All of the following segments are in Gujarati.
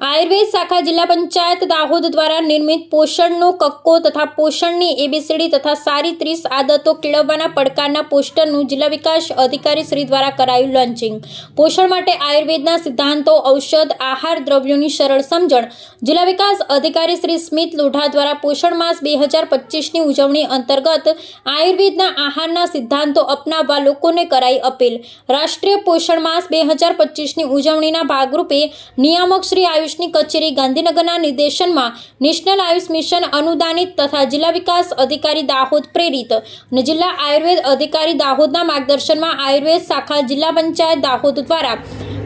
આયુર્વેદ શાખા જિલ્લા પંચાયત દાહોદ દ્વારા નિર્મિત પોષણનો કક્કો તથા પોષણની એબીસીડી તથા સારી ત્રીસ આદતો કેળવવાના પડકારના પોસ્ટરનું જિલ્લા વિકાસ અધિકારી શ્રી દ્વારા કરાયું લોન્ચિંગ. પોષણ માટે આયુર્વેદના સિદ્ધાંતો, ઔષધ, આહાર દ્રવ્યોની સરળ સમજણ. જિલ્લા વિકાસ અધિકારી શ્રી સ્મિત લોઢા દ્વારા પોષણ માસ બે હજાર પચીસની ઉજવણી અંતર્ગત આયુર્વેદના આહારના સિદ્ધાંતો અપનાવવા લોકોને કરાઈ અપીલ. રાષ્ટ્રીય પોષણ માસ બે હજાર પચીસની ઉજવણીના ભાગરૂપે નિયામક શ્રી આયુષની કચેરી ગાંધીનગરના નિર્દેશનમાં નેશનલ આયુષ મિશન અનુદાનિત તથા જિલ્લા વિકાસ અધિકારી દાહોદ પ્રેરિત અને જિલ્લા આયુર્વેદ અધિકારી દાહોદના માર્ગદર્શનમાં આયુર્વેદ શાખા જિલ્લા પંચાયત દાહોદ દ્વારા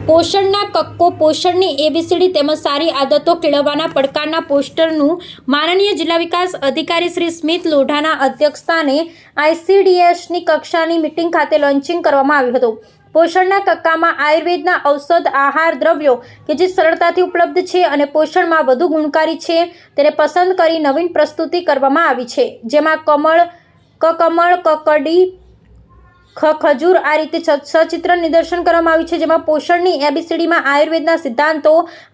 પોષણના કક્કો પોષણની એબીસીડી તેમજ સારી આદતો કેળવવાના પડકારના પોસ્ટરનું માનનીય જિલ્લા વિકાસ અધિકારી શ્રી સ્મિત લોઢાના અધ્યક્ષસ્થાને આઈસીડીએસની કક્ષાની મિટિંગ ખાતે લોન્ચિંગ કરવામાં આવ્યું હતું. પોષણના કક્કામાં આયુર્વેદના ઔષધ, આહાર, દ્રવ્યો કે જે સરળતાથી ઉપલબ્ધ છે અને પોષણમાં વધુ ગુણકારી છે તેને પસંદ કરી નવીન પ્રસ્તુતિ કરવામાં આવી છે. જેમાં કમળ, કકમળ, કકડી ખ, ખજૂર આ રીતે સચિત્ર નિદર્શન કરવામાં આવ્યું છે, જેમાં પોષણની એબીસીડીમાં આયુર્વેદના સિદ્ધાંતો,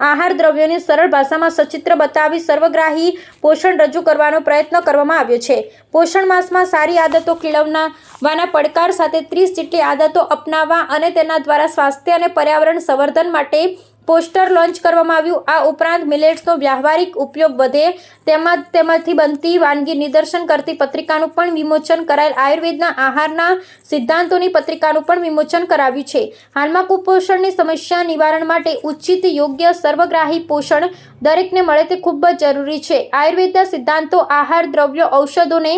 આહાર દ્રવ્યોને સરળ ભાષામાં સચિત્ર બતાવી સર્વગ્રાહી પોષણ રજૂ કરવાનો પ્રયત્ન કરવામાં આવ્યો છે. પોષણ માસમાં સારી આદતો કેળવવાના પડકાર સાથે ત્રીસ જેટલી આદતો અપનાવવા અને તેના દ્વારા સ્વાસ્થ્ય અને પર્યાવરણ સંવર્ધન માટે પોસ્ટર લોન્ચ કરવામાં આવ્યું. આ ઉપરાંત મિલેટ્સનો વ્યવહારિક ઉપયોગ વધે તેમજ તેમાંથી બનતી વાનગી નિદર્શન કરતી પત્રિકાનું પણ વિમોચન કરાયેલ. આયુર્વેદના આહારના સિદ્ધાંતોની પત્રિકાનું પણ વિમોચન કરાવ્યું છે. હાલમાં કુપોષણની સમસ્યા નિવારણ માટે ઉચિત યોગ્ય સર્વગ્રાહી પોષણ દરેકને મળે તે ખૂબ જ જરૂરી છે. આયુર્વેદના સિદ્ધાંતો આહાર, દ્રવ્યો, ઔષધોને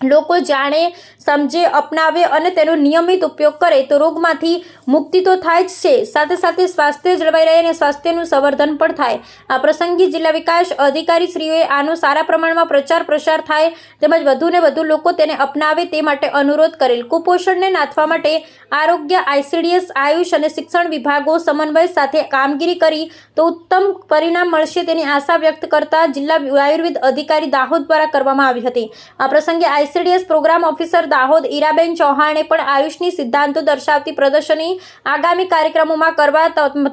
લોકો જાણે, સમજે, અપનાવે અને તેનો નિયમિત ઉપયોગ કરે તો રોગમાંથી મુક્તિ તો થાય જ છે. સાથે સાથે સ્વાસ્થ્ય જળવાઈ રહે અને સ્વાસ્થ્યનું સંવર્ધન પણ થાય. આ પ્રસંગે જિલ્લા વિકાસ અધિકારી શ્રીઓએ આનો સારા પ્રમાણમાં પ્રચાર પ્રસાર થાય તેમજ વધુને વધુ લોકો તેને અપનાવે તે માટે અનુરોધ કરેલ. કુપોષણને નાથવા માટે આરોગ્ય, આઈસીડીએસ, આયુષ અને શિક્ષણ વિભાગો સમન્વય સાથે કામગીરી કરી તો ઉત્તમ પરિણામ મળશે તેની આશા વ્યક્ત કરતા જિલ્લા આયુર્વેદ અધિકારી દાહોદ દ્વારા કરવામાં આવી હતી. આ પ્રસંગે ICDS program officer Dahod Iraben ચૌહાણે પણ આયુષની સિદ્ધાંતો દર્શાવતી પ્રદર્શની આગામી કાર્યક્રમોમાં કરવા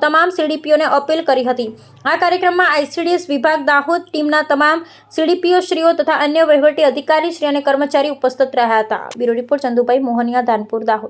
તમામ સીડીપીઓને અપીલ કરી હતી. આ કાર્યક્રમમાં આઈસીડીએસ વિભાગ દાહોદ ટીમના તમામ સીડીપીઓ શ્રીઓ તથા અન્ય વહીવટી અધિકારી શ્રી અને કર્મચારી ઉપસ્થિત રહ્યા હતા. Bureau report Chandubhai Mohaniya, Dhanpur, Dahod.